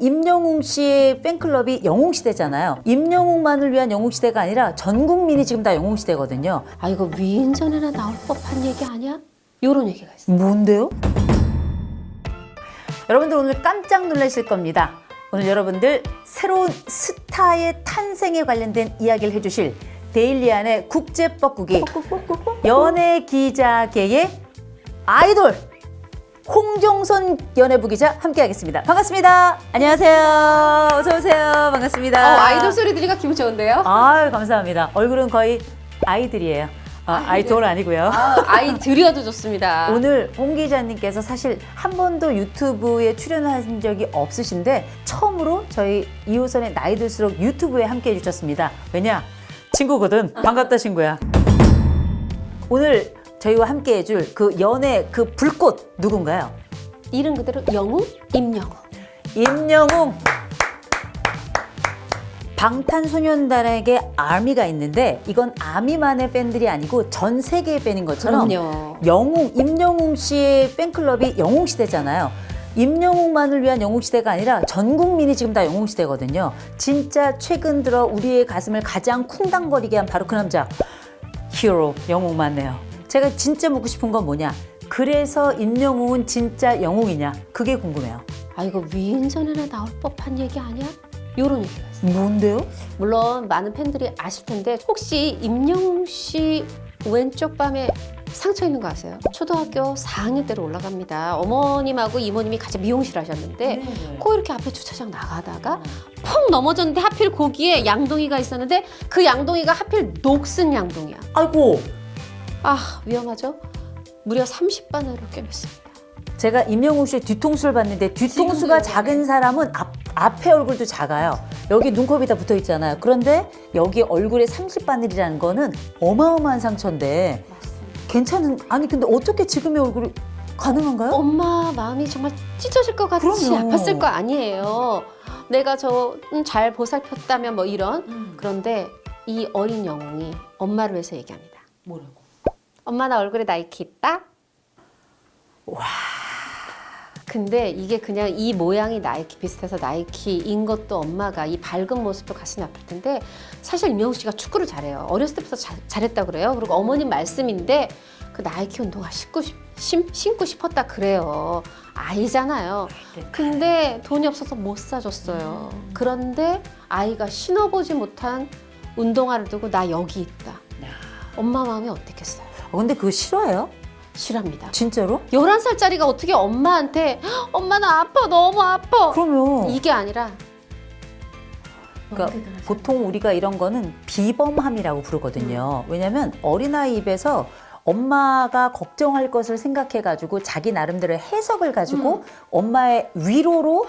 임영웅 씨의 팬클럽이 영웅시대잖아요. 임영웅만을 위한 영웅시대가 아니라 전 국민이 지금 다 영웅시대거든요. 아 이거 위인전에나 나올 법한 얘기 아니야? 요런 얘기가 있어. 뭔데요? 여러분들 오늘 깜짝 놀라실 겁니다. 오늘 여러분들 새로운 스타의 탄생에 관련된 이야기를 해주실 데일리안의 국제 뻐꾸기 연예 기자계의 아이돌 홍종선 연예부 기자 함께하겠습니다. 반갑습니다. 안녕하세요. 어서 오세요. 반갑습니다. 어, 아이돌 소리 들으니까 기분 좋은데요? 아유 감사합니다. 얼굴은 거의 아이들이에요. 아, 아이돌 아니고요. 아, 아이 들여도 좋습니다. 오늘 홍 기자님께서 사실 한 번도 유튜브에 출연하신 적이 없으신데 처음으로 저희 이호선의 나이 들수록 유튜브에 함께 해주셨습니다. 왜냐? 친구거든. 반갑다 친구야. 오늘 저희와 함께 해줄 그 연애 그 불꽃 누군가요? 이름 그대로 영웅 임영웅. 임영웅. 방탄소년단에게 아미가 있는데 이건 아미만의 팬들이 아니고 전 세계의 팬인 것처럼 그럼요. 영웅 임영웅 씨의 팬클럽이 영웅 시대잖아요. 임영웅만을 위한 영웅 시대가 아니라 전 국민이 지금 다 영웅 시대거든요. 진짜 최근 들어 우리의 가슴을 가장 쿵당거리게 한 바로 그 남자 히어로 영웅 맞네요. 제가 진짜 묻고 싶은 건 뭐냐? 그래서 임영웅은 진짜 영웅이냐? 그게 궁금해요. 아 이거 위인전에나 나올 법한 얘기 아니야? 요런 얘기가 있어. 뭔데요? 물론 많은 팬들이 아실 텐데 혹시 임영웅 씨 왼쪽 밤에 상처 있는 거 아세요? 초등학교 4학년 때로 올라갑니다. 어머님하고 이모님이 같이 미용실 하셨는데 코 이렇게 앞에 주차장 나가다가 펑 넘어졌는데 하필 거기에 양동이가 있었는데 그 양동이가 하필 녹슨 양동이야. 아이고 아 위험하죠? 무려 30바늘로 꿰맸습니다. 제가 임영웅 씨의 뒤통수를 봤는데 뒤통수가 작은 사람은 앞, 앞에 얼굴도 작아요. 여기 눈곱이 다 붙어 있잖아요. 그런데 여기 얼굴에 30바늘이라는 거는 어마어마한 상처인데 괜찮은 아니 근데 어떻게 지금의 얼굴이 가능한가요? 엄마 마음이 정말 찢어질 것 같이 그럼요. 아팠을 거 아니에요. 내가 저 잘 보살폈다면 뭐 이런 음. 그런데 이 어린 영웅이 엄마를 위해서 얘기합니다. 뭐라고? 엄마 나 얼굴에 나이키 있다? 와. 근데 이게 그냥 이 모양이 나이키 비슷해서 나이키인 것도 엄마가 이 밝은 모습도 가슴이 아플 텐데 사실 임영웅 씨가 축구를 잘해요. 어렸을 때부터 자- 잘했다 그래요. 그리고 어머님 말씀인데 그 나이키 운동화 신고, 싶- 신, 신고 싶었다 그래요. 아이잖아요. 근데 돈이 없어서 못 사줬어요. 그런데 아이가 신어보지 못한 운동화를 두고 나 여기 있다. 엄마 마음이 어땠겠어요? 어, 근데 그거 싫어요? 실합니다. 진짜로? 11살짜리가 어떻게 엄마한테 "헉, 엄마 나 아파 너무 아파 그러면 이게 아니라 그러니까 보통 우리가 이런 거는 비범함이라고 부르거든요. 왜냐하면 어린아이 입에서 엄마가 걱정할 것을 생각해 가지고 자기 나름대로 해석을 가지고 엄마의 위로로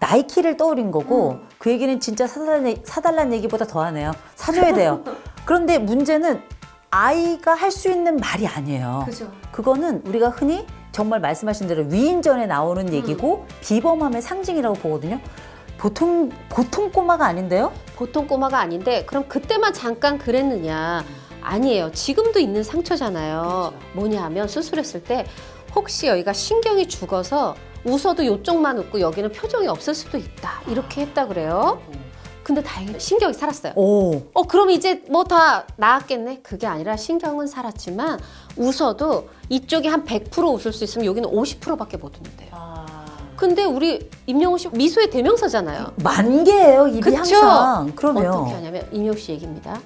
나이키를 떠올린 거고 그 얘기는 진짜 사달란, 사달란 얘기보다 더하네요. 사줘야 돼요. 그런데 문제는 아이가 할 수 있는 말이 아니에요. 그죠. 그거는 우리가 흔히 정말 말씀하신 대로 위인전에 나오는 얘기고 비범함의 상징이라고 보거든요. 보통 보통 꼬마가 아닌데요? 보통 꼬마가 아닌데 그럼 그때만 잠깐 그랬느냐? 아니에요. 지금도 있는 상처잖아요. 뭐냐 하면 수술했을 때 혹시 여기가 신경이 죽어서 웃어도 요쪽만 웃고 여기는 표정이 없을 수도 있다. 이렇게 했다 그래요 근데 다행히 신경이 살았어요. 오, 어 그럼 이제 뭐 다 나았겠네? 그게 아니라 신경은 살았지만 웃어도 이쪽이 한 100% 웃을 수 있으면 여기는 50%밖에 못 웃는데요. 근데 우리 임영웅 씨 미소의 대명사잖아요. 만 개예요 입이 그쵸? 항상. 그러면. 어떻게 하냐면 임영웅 씨 얘기입니다.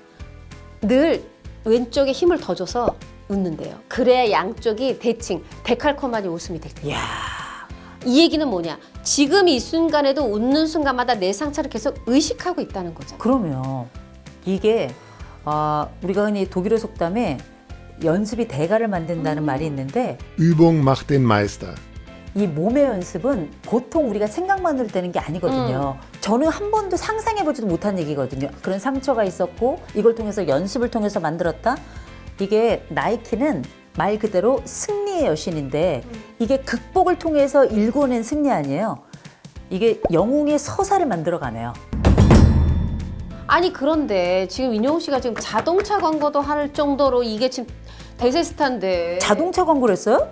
늘 왼쪽에 힘을 더 줘서 웃는데요. 그래야 양쪽이 대칭 데칼코마니 웃음이 되죠 이야, 이 얘기는 뭐냐 지금 이 순간에도 웃는 순간마다 내 상처를 계속 의식하고 있다는 거죠 그러면 이게 아, 우리가 흔히 독일어 속담에 연습이 대가를 만든다는 말이 있는데 Übung macht den Meister. 이 몸의 연습은 보통 우리가 생각만으로 되는 게 아니거든요. 저는 한 번도 상상해보지도 못한 얘기거든요. 그런 상처가 있었고 이걸 통해서 연습을 통해서 만들었다. 이게 나이키는 말 그대로 승 리의 여신인데 이게 극복을 통해서 일궈낸 승리 아니에요. 이게 영웅의 서사를 만들어 가네요. 아니 그런데 지금 인용 씨가 지금 자동차 광고도 할 정도로 이게 지금 대세 스타인데 자동차 광고를 했어요?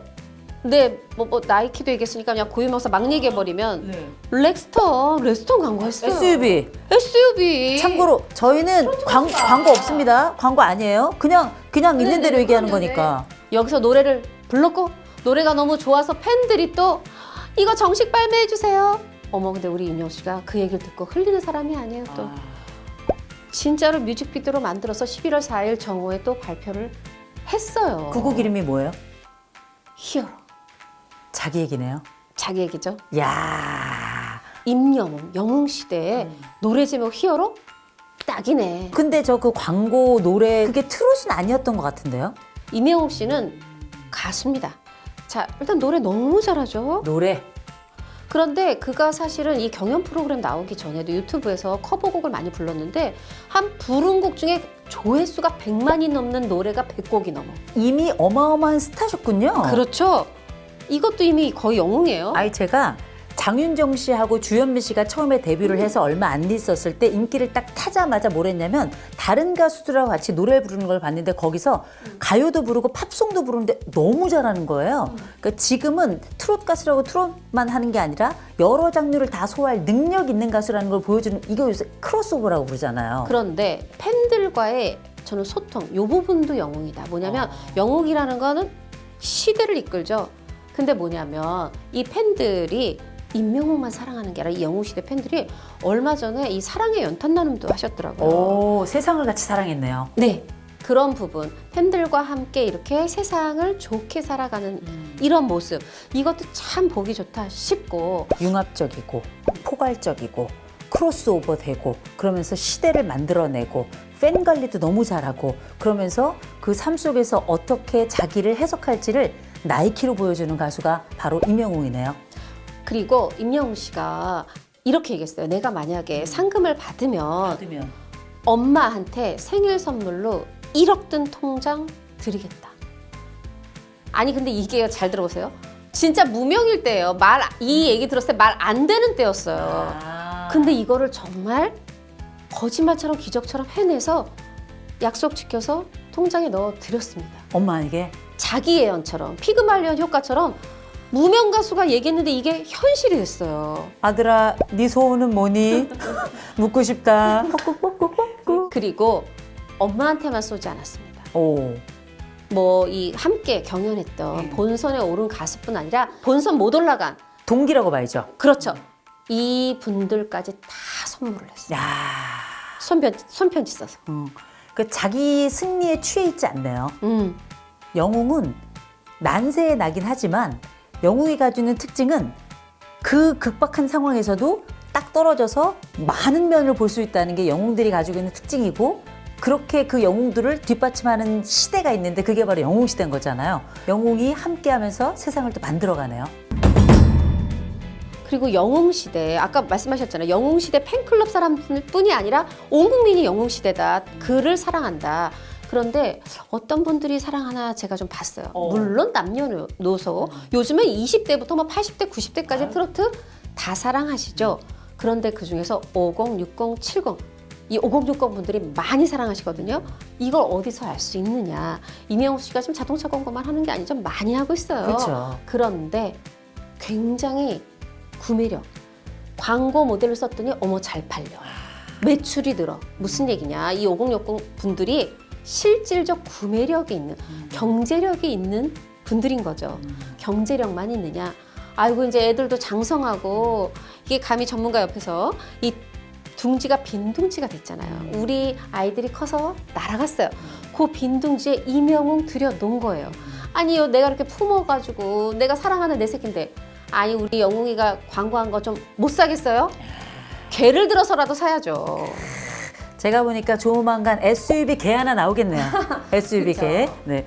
네, 뭐, 뭐 나이키도 얘기했으니까 그냥 고유명사 막 얘기해버리면 네. 렉스턴, 레스턴 광고했어요. SUV. SUV. 참고로 저희는 광, 광고 없습니다. 광고 아니에요. 그냥 그냥 있는 대로 네네, 얘기하는 그럼요, 거니까. 여기서 노래를 불렀고 노래가 너무 좋아서 팬들이 또 이거 정식 발매해 주세요. 어머 근데 우리 임영 씨가 그 얘기를 듣고 흘리는 사람이 아니에요 또. 진짜로 뮤직비디오로 만들어서 11월 4일 정오에 또 발표를 했어요. 그 곡 이름이 뭐예요? 히어로. 자기 얘기네요. 자기 얘기죠. 야. 임영웅, 영웅 시대의 음. 노래 제목 히어로 딱이네. 근데 저 그 광고 노래 그게 트롯은 아니었던 것 같은데요? 임영웅 씨는 가수입니다. 자, 일단 노래 너무 잘하죠. 노래. 그런데 그가 사실은 이 경연 프로그램 나오기 전에도 유튜브에서 커버곡을 많이 불렀는데 한 부른 곡 중에 조회수가 100만이 넘는 노래가 100곡이 넘어. 이미 어마어마한 스타셨군요. 그렇죠. 이것도 이미 거의 영웅이에요. 아이 제가 장윤정 씨하고 주현미 씨가 처음에 데뷔를 해서 얼마 안 있었을 때 인기를 딱 타자마자 뭘 했냐면 다른 가수들하고 같이 노래 부르는 걸 봤는데 거기서 가요도 부르고 팝송도 부르는데 너무 잘하는 거예요. 그러니까 지금은 트롯 가수라고 트롯만 하는 게 아니라 여러 장르를 다 소화할 능력 있는 가수라는 걸 보여주는 이거 요새 크로스오버라고 부르잖아요. 그런데 팬들과의 저는 소통, 요 부분도 영웅이다. 뭐냐면 영웅이라는 거는 시대를 이끌죠. 근데 뭐냐면 이 팬들이 임명웅만 사랑하는 게 아니라 이 영웅 시대 팬들이 얼마 전에 이 사랑의 연탄 나눔도 하셨더라고요. 오 세상을 같이 사랑했네요. 네. 그런 부분 팬들과 함께 이렇게 세상을 좋게 살아가는 이런 모습 이것도 참 보기 좋다 싶고 융합적이고 포괄적이고 크로스오버 되고 그러면서 시대를 만들어내고 팬 관리도 너무 잘하고 그러면서 그 삶 속에서 어떻게 자기를 해석할지를 나이키로 보여주는 가수가 바로 임영웅이네요. 그리고 임영웅 씨가 이렇게 얘기했어요. 내가 만약에 상금을 받으면 받으면 엄마한테 생일 선물로 1억 든 통장 드리겠다. 아니 근데 이게 잘 들어보세요. 진짜 무명일 때예요. 말 이 얘기 들었을 때 말 안 되는 때였어요. 근데 이거를 정말 거짓말처럼 기적처럼 해내서 약속 지켜서 통장에 넣어 드렸습니다. 엄마에게 자기 예언처럼 피그말리언 효과처럼 무명 가수가 얘기했는데 이게 현실이 됐어요. 아들아 네 소원은 뭐니? 묻고 싶다. 꾹꾹꾹꾹꾹. 그리고 엄마한테만 쏘지 않았습니다. 오. 뭐 이 함께 경연했던 음. 본선에 오른 가수뿐 아니라 본선 못 올라간 동기라고 봐야죠. 그렇죠. 이 분들까지 다 선물을 했어요. 야. 손편 손편지 써서. 음. 그 자기 승리에 취해 있지 않네요. 음. 영웅은 난세에 나긴 하지만 영웅이 가지고 있는 특징은 그 극박한 상황에서도 딱 떨어져서 많은 면을 볼 수 있다는 게 영웅들이 가지고 있는 특징이고 그렇게 그 영웅들을 뒷받침하는 시대가 있는데 그게 바로 영웅 시대인 거잖아요. 영웅이 함께하면서 세상을 또 만들어가네요. 그리고 영웅 시대 아까 말씀하셨잖아요. 영웅 시대 팬클럽 사람뿐이 아니라 온 국민이 영웅 시대다. 그를 사랑한다. 그런데 어떤 분들이 사랑하나 제가 좀 봤어요. 어. 물론 남녀노소 요즘에 20대부터 뭐 80대, 90대까지 트로트 다 사랑하시죠. 그런데 그 중에서 50, 60, 70 이 5060 분들이 많이 사랑하시거든요. 이걸 어디서 알 수 있느냐? 이명우 씨가 지금 자동차 광고만 하는 게 아니죠. 많이 하고 있어요. 그렇죠. 그런데 굉장히 구매력 광고 모델을 썼더니 어머 잘 팔려 매출이 늘어 무슨 얘기냐 이 5060 분들이 실질적 구매력이 있는 경제력이 있는 분들인 거죠. 경제력만 있느냐. 아이고 이제 애들도 장성하고 이게 감히 전문가 옆에서 이 둥지가 빈둥지가 됐잖아요. 우리 아이들이 커서 날아갔어요. 그 빈둥지에 이명웅 들여놓은 거예요. 아니요 내가 이렇게 품어가지고 내가 사랑하는 내 새끼인데 아니 우리 영웅이가 광고한 거 좀 못 사겠어요? 개를 들어서라도 사야죠. 제가 보니까 조만간 SUV 개 하나 나오겠네요. SUV 개. 네.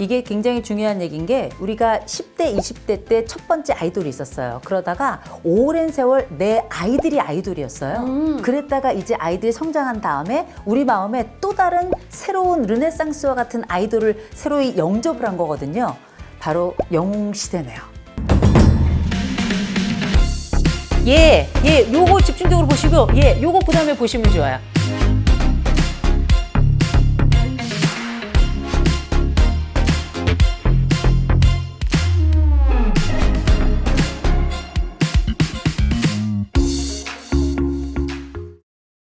이게 굉장히 중요한 얘기인 게 우리가 10대, 20대 때 첫 번째 아이돌이 있었어요. 그러다가 오랜 세월 내 아이들이 아이돌이었어요. 음. 그랬다가 이제 아이들이 성장한 다음에 우리 마음에 또 다른 새로운 르네상스와 같은 아이돌을 새로이 영접을 한 거거든요. 바로 영웅 시대네요. 예, 예, 요거 집중적으로 보시고, 예, 요거 그 다음에 보시면 좋아요.